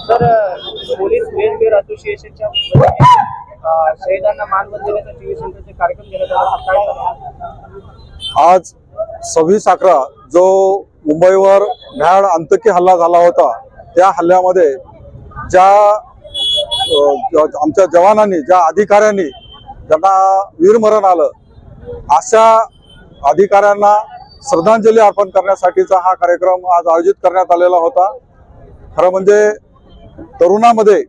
Sir police welfare असोसिएशनच्या शहीदांना अ, शहिदांना टीव्ही सेंटरचे कार्यक्रम घेण्यात आला. आज सव्वीस अकरा जो मुंबईवर भ्याड अंतकी हल्ला झाला होता त्या हल्ल्यामध्ये ज्या आमच्या जवानांनी ज्या अधिकाऱ्यांनी ज्यांना वीरमरण आलं अशा अधिकाऱ्यांना श्रद्धांजली अर्पण करण्यासाठीचा हा कार्यक्रम आज आयोजित करण्यात आलेला होता. खरं म्हणजे तरुणामध्ये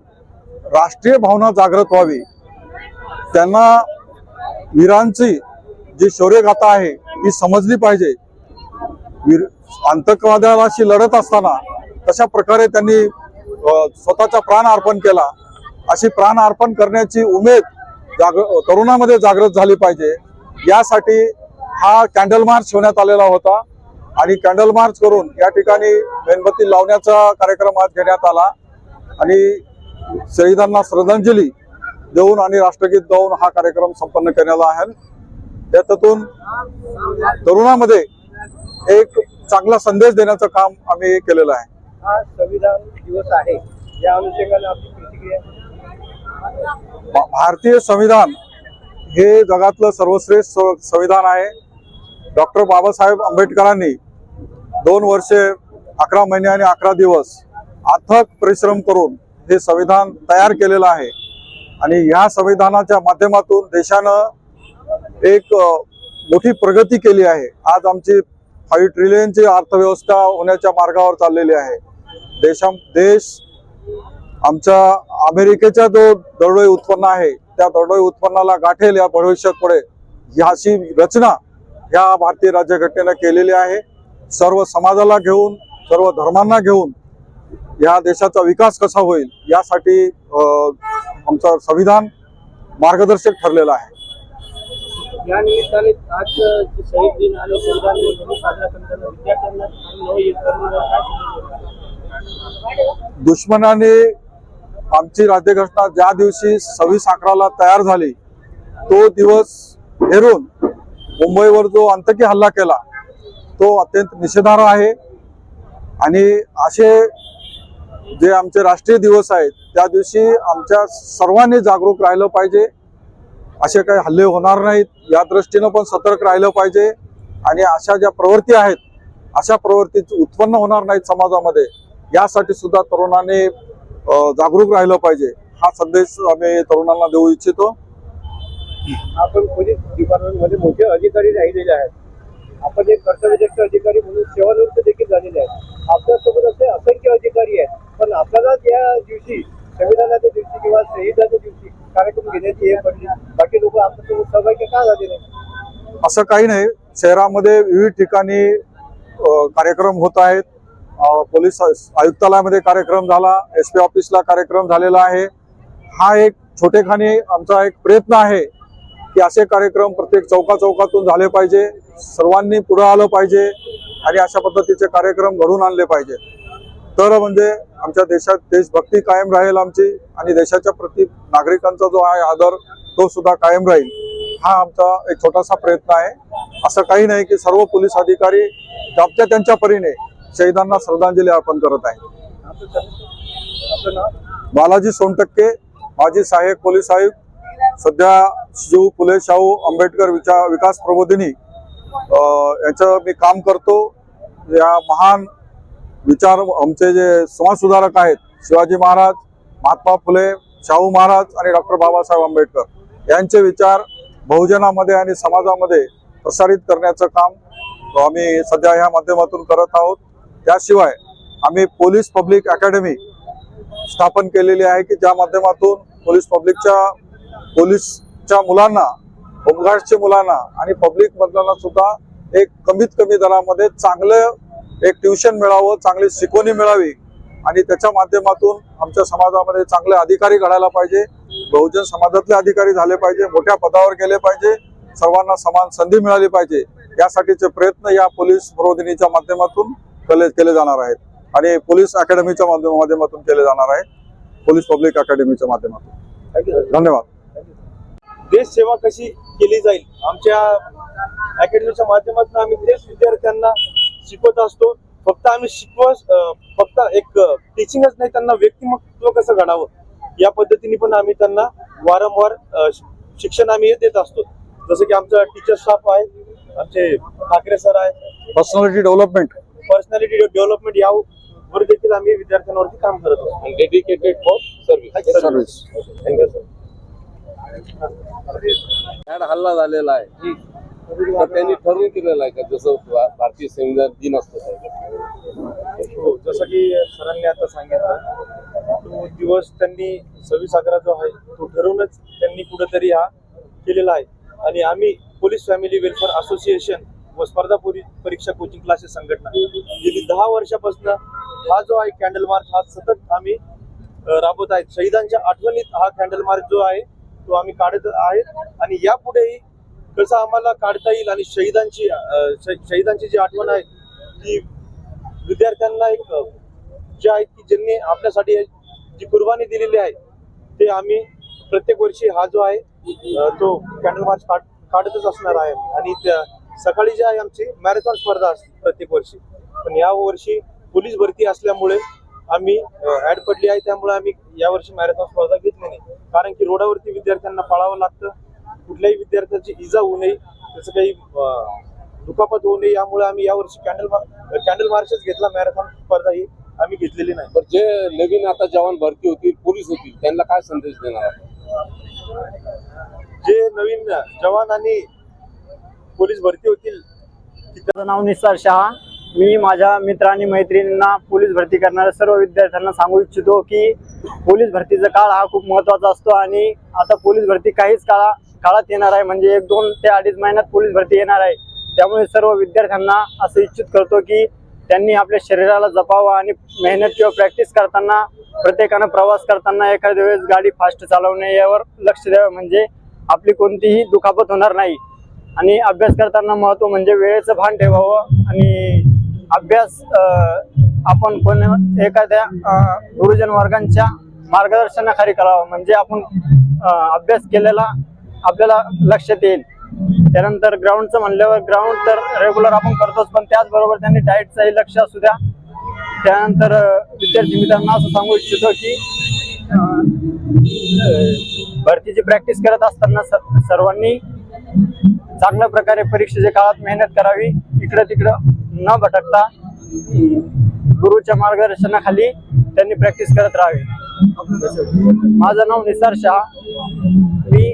राष्ट्रीय भावना जागृत व्हावी. त्यांना वीरांची जी शौर्यगाथा आहे ती समजली पाहिजे. वीर आतंकवादाशी लढत असताना तशा प्रकारे त्यांनी स्वतःचा प्राण अर्पण केला अशी प्राण अर्पण करण्याची उमेद जाग तरुणामध्ये जागृत झाली पाहिजे. यासाठी हा कॅन्डल मार्च ठेवण्यात आलेला होता. आणि कॅन्डल मार्च करून या ठिकाणी मेणबत्ती लावण्याचा कार्यक्रम आज घेण्यात आला. आणि शहीदांना श्रद्धांजली देऊन आणि राष्ट्रगीत गाऊन हा कार्यक्रम संपन्न करण्यात आहे. त्याच्यातून तरुणामध्ये एक चांगला संदेश देण्याचं काम आम्ही केलेलं आहे. हा संविधान दिवस आहे. या अनुषंगाने आपली प्रतिक्रिया भा- भारतीय संविधान हे जगातलं सर्वश्रेष्ठ संविधान आहे. डॉक्टर बाबासाहेब आंबेडकरांनी दोन वर्षे अकरा महिने आणि अकरा दिवस अथक परिश्रम करून हे संविधान तयार केलेलं आहे. आणि ह्या संविधानाच्या माध्यमातून देशानं एक मोठी प्रगती केली आहे. आज आमची फाईव्ह ट्रिलियनची अर्थव्यवस्था होण्याच्या मार्गावर चाललेली आहे. देशा देश आमच्या अमेरिकेच्या जो दरडोई उत्पन्न आहे त्या दरडोई उत्पन्नाला गाठेल या भविष्यात पुढे. ह्याची रचना ह्या भारतीय राज्यघटनेनं केलेली आहे सर्व समाजाला घेऊन सर्व धर्मांना घेऊन या देशाचा विकास कसा होईल यासाठी आमचं संविधान मार्गदर्शक ठरलेलं आहे या निमित्ताने आज जे शहीद दिन आणि संविधान दिन म्हणून साजरा करताना विद्यार्थ्यांना आणि नवयुवकांना काय संदेश देणार? दुश्मनाने आमची राज्यघटना ज्या दिवशी सव्वीस अकराला तयार झाली तो दिवस हेरून मुंबईवर जो आतंकी हल्ला केला तो अत्यंत निषेधार्ह आहे. आणि असे जे आमचे राष्ट्रीय दिवस आहेत त्या दिवशी आमच्या सर्वांनी जागरूक राहिलं पाहिजे. असे काही हल्ले होणार नाहीत. या दृष्टीनं पण सतर्क राहिलं पाहिजे. आणि अशा ज्या प्रवृत्ती आहेत अशा प्रवृत्तीचं उत्पन्न होणार नाहीत समाजामध्ये. यासाठी सुद्धा तरुणांनी जागरूक राहिलं पाहिजे. हा संदेश आम्ही तरुणांना देऊ इच्छितो. आपण पोलीस डिपार्टमेंटमध्ये मोठे अधिकारी राहिलेले आहेत. आपण एक कर्तव्यदक्ष अधिकारी म्हणून सेवानिवृत्त देखील झालेले आहेत. आपल्यासोबत असे असंख्य अधिकारी आहेत. पण आपल्याला या दिवशी संविधानाच्या दिवशी किंवा संहिताच्या दिवशी कार्यक्रम घेण्याची हे पडली. बाकी लोक आपल्यासोबत सहभागी का झाले नाही? असं काही नाही. शहरामध्ये विविध ठिकाणी कार्यक्रम होत आहेत. पोलीस आयुक्तालयामध्ये कार्यक्रम झाला एस पी ऑफिसला कार्यक्रम झालेला आहे. हा एक छोटेखानी आमचा एक प्रयत्न आहे. की असे कार्यक्रम प्रत्येक चौका चौकातून झाले पाहिजे सर्वांनी पुढं आलं पाहिजे आणि अशा पद्धतीचे कार्यक्रम घडून आणले पाहिजे. तर म्हणजे आमच्या देशात देशभक्ती कायम राहील आमची आणि देशाच्या प्रति नागरिकांचा जो आहे आदर तो सुद्धा कायम राहील. हा आमचा एक छोटासा प्रयत्न आहे. असं काही नाही की सर्व पोलीस अधिकारी त्यांच्या त्यांच्या परीने शहीदांना श्रद्धांजली अर्पण करत आहे बालाजी सोनटक्के माजी सहाय्यक पोलीस आयुक्त सध्या शिव फुले शाहू आंबेडकर विचार विकास प्रबोधिनी यांचं याचं मी काम करतो. या महान विचार आमचे जे समाज सुधारक आहेत शिवाजी महाराज महात्मा फुले शाहू महाराज आणि डॉक्टर बाबासाहेब आंबेडकर यांचे विचार बहुजनामध्ये आणि समाजामध्ये प्रसारित करण्याचं काम आम्ही सध्या ह्या माध्यमातून करत आहोत. त्याशिवाय आम्ही पोलीस पब्लिक अकॅडमी स्थापन केलेली आहे की ज्या माध्यमातून पोलीस पब्लिकच्या पोलीसच्या मुलांना होमगार्डच्या मुलांना आणि पब्लिक मधल्यांना सुद्धा एक कमीत कमी दरामध्ये चांगलं एक ट्युशन मिळावं चांगली शिकवणी मिळावी. आणि त्याच्या माध्यमातून आमच्या समाजामध्ये चांगले अधिकारी घडायला पाहिजे बहुजन समाजातले अधिकारी झाले पाहिजे मोठ्या पदावर गेले पाहिजे सर्वांना समान संधी मिळाली पाहिजे. यासाठीचे प्रयत्न या पोलीस प्रबोधिनीच्या माध्यमातून केले केले जाणार आहेत. आणि पोलीस अकॅडमीच्या माध्यम- माध्यमातून केले जाणार आहेत. पोलीस पब्लिक अकॅडमीच्या माध्यमातून. धन्यवाद. देश सेवा कशी केली जाईल? आमच्या अकॅडमीच्या माध्यमातून आम्ही तेच विद्यार्थ्यांना शिकवत असतो. फक्त आम्ही शिकव फक्त एक टीचिंगच नाही त्यांना व्यक्तिमत्व कसं घडावं? या पद्धतीने पण आम्ही त्यांना वारंवार शिक्षण आम्ही हे देत असतो. जसं की आमचं टीचर स्टाफ आहे आमचे ठाकरे सर आहे पर्सनॅलिटी डेव्हलपमेंट पर्सनॅलिटी डेव्हलपमेंट यावर देखील आम्ही विद्यार्थ्यांवरती काम करत असतो. Dedicated for service service thank you sir हल्ला झालेला आहे. तर त्यांनी ठरवून केलेला आहे का जसं भारतीय संविधान दिन असतो हो जसं की सरांनी आता सांगितलं तो दिवस त्यांनी सव्वीस अकरा जो आहे तो ठरवूनच त्यांनी कुठेतरी हा केलेला आहे. आणि आम्ही पोलीस फॅमिली वेलफेअर असोसिएशन व स्पर्धा परीक्षा कोचिंग क्लासेस संघटना गेली दहा वर्षापासून हा जो आहे कॅन्डल मार्च हा सतत आम्ही राबवत आहेत. शहीदांच्या आठवणीत हा कॅन्डल मार्च जो आहे तो आम्ही काढत आहेत आणि यापुढेही कसं आम्हाला काढता येईल आणि शहीदांची शहीदांची जी आठवण आहे ती विद्यार्थ्यांना एक जे आहे की ज्यांनी आपल्यासाठी जी कुर्बानी दिलेली आहे ते आम्ही प्रत्येक वर्षी हा जो आहे तो कॅन्डल मार्च काढ काढतच असणार आहे आम्ही. आणि त्या- सकाळी जी आहे आमची मॅरेथॉन स्पर्धा असते प्रत्येक वर्षी पण या वर्षी पोलीस भरती असल्यामुळे आम्ही ऍड पडली आहे त्यामुळे आम्ही यावर्षी मॅरेथॉन स्पर्धा घेतली नाही. कारण की रोडावरती विद्यार्थ्यांना पळावं लागतं कुठल्याही विद्यार्थ्याची इजा होऊ नये त्याचं काही दुखापत होऊ नये यामुळे आम्ही यावर्षी कॅन्डल मार कॅन्डल मार्चच घेतला मॅरेथॉन स्पर्धा ही आम्ही घेतलेली नाही. तर जे नवीन आता जवान भरती होतील पोलीस होतील त्यांना काय संदेश देणार? जे नवीन जवान आणि पोलीस भरती होतील माझं नाव निसार शहा. मी माझ्या मित्र आणि मैत्रिणींना पोलीस भरती करणाऱ्या सर्व विद्यार्थ्यांना सांगू इच्छितो की पोलीस भरतीचा काळ हा खूप महत्त्वाचा असतो आणि आता पोलीस भरती काहीच काळा काळात येणार आहे. म्हणजे एक दोन ते अडीच महिन्यात पोलीस भरती येणार आहे. त्यामुळे सर्व विद्यार्थ्यांना असं इच्छित करतो की त्यांनी आपल्या शरीराला जपावं आणि मेहनत किंवा प्रॅक्टिस करताना प्रत्येकानं प्रवास करताना एखाद्या वेळेस गाडी फास्ट चालवणे यावर लक्ष द्यावं. म्हणजे आपली कोणतीही दुखापत होणार नाही. आणि अभ्यास करताना महत्त्व म्हणजे वेळेचं भान ठेवावं आणि अभ्यास आपण कोण एखाद्या गुरुजन वर्गांच्या मार्गदर्शनाखाली करावं. म्हणजे आपण अभ्यास केलेला आपल्याला लक्षात येईल. त्यानंतर ग्राउंडचं म्हणल्यावर ग्राउंड तर रेग्युलर आपण करतोच पण त्याचबरोबर त्यांनी डाएटचंही लक्ष असू द्या. त्यानंतर विद्यार्थी मित्रांना असं सांगू इच्छितो की भरतीची प्रॅक्टिस करत असताना स- सर्वांनी चांगल्या प्रकारे परीक्षेच्या काळात मेहनत करावी. इकडं तिकडं न भटकता गुरुच्या मार्गदर्शनाखाली त्यांनी प्रॅक्टिस करत राहावी. माझं नाव निसार मी